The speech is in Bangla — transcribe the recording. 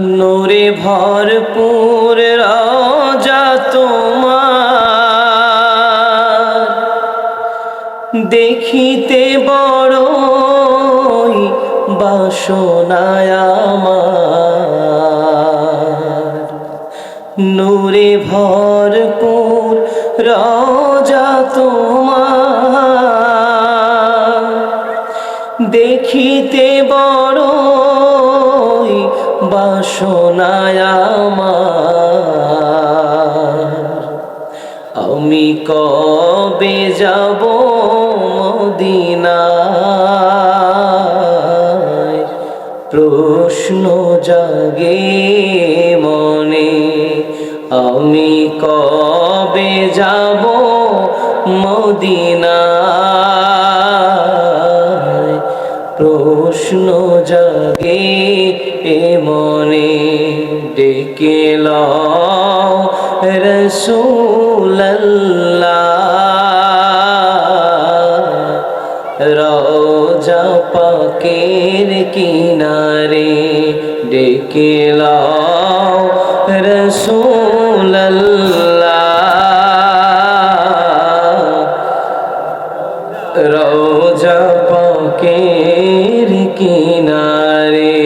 নূরে ভরপুর রাজা তোমার। দেখিতে বড়ই বাসনায় আমার। নূরে ভরপুর রাজা তোমার। দেখিতে বড়ই বাসনায় আমি কবে যাব মদিনায়? প্রশ্ন জাগে মনে আমি কবে যাব মদিনায়? প্রশ্ন জাগে এ মনে ডেকে লও রসুল্লাহ রোজা পাকের কিনারে ডেকে লও রোজা পাকের কিনারে